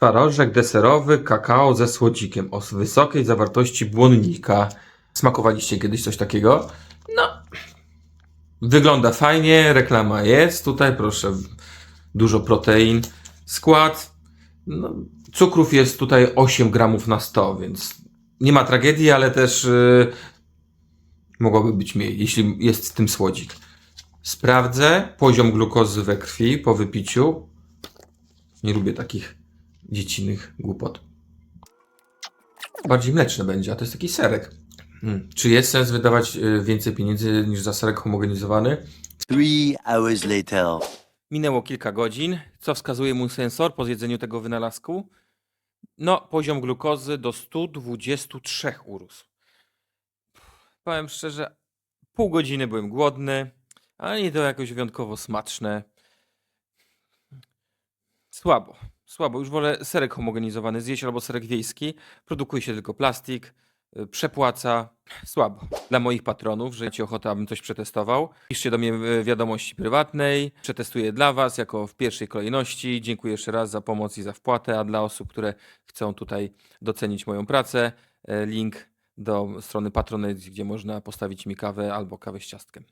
Twarożek deserowy, kakao ze słodzikiem o wysokiej zawartości błonnika. Smakowaliście kiedyś coś takiego? No. Wygląda fajnie, reklama jest. Tutaj proszę, dużo protein. Skład. No, cukrów jest tutaj 8 gramów na 100, więc nie ma tragedii, ale też yy, mogłoby być mniej, jeśli jest tym słodzik. Sprawdzę poziom glukozy we krwi po wypiciu. Nie lubię takich dziecinnych głupot. Bardziej mleczne będzie, a to jest taki serek. Hmm. Czy jest sens wydawać y, więcej pieniędzy niż za serek homogenizowany? Three hours later. Minęło kilka godzin. Co wskazuje mój sensor po zjedzeniu tego wynalazku? No, poziom glukozy do 123 urósł. Powiem szczerze, pół godziny byłem głodny, ale nie to jakoś wyjątkowo smaczne. Słabo, słabo. Już wolę serek homogenizowany zjeść albo serek wiejski. Produkuje się tylko plastik, y, przepłaca. Słabo. Dla moich patronów, że macie ochotę, abym coś przetestował, piszcie do mnie w wiadomości prywatnej. Przetestuję dla Was jako w pierwszej kolejności. Dziękuję jeszcze raz za pomoc i za wpłatę, a dla osób, które chcą tutaj docenić moją pracę, e, link do strony Patronite, gdzie można postawić mi kawę albo kawę z ciastkiem.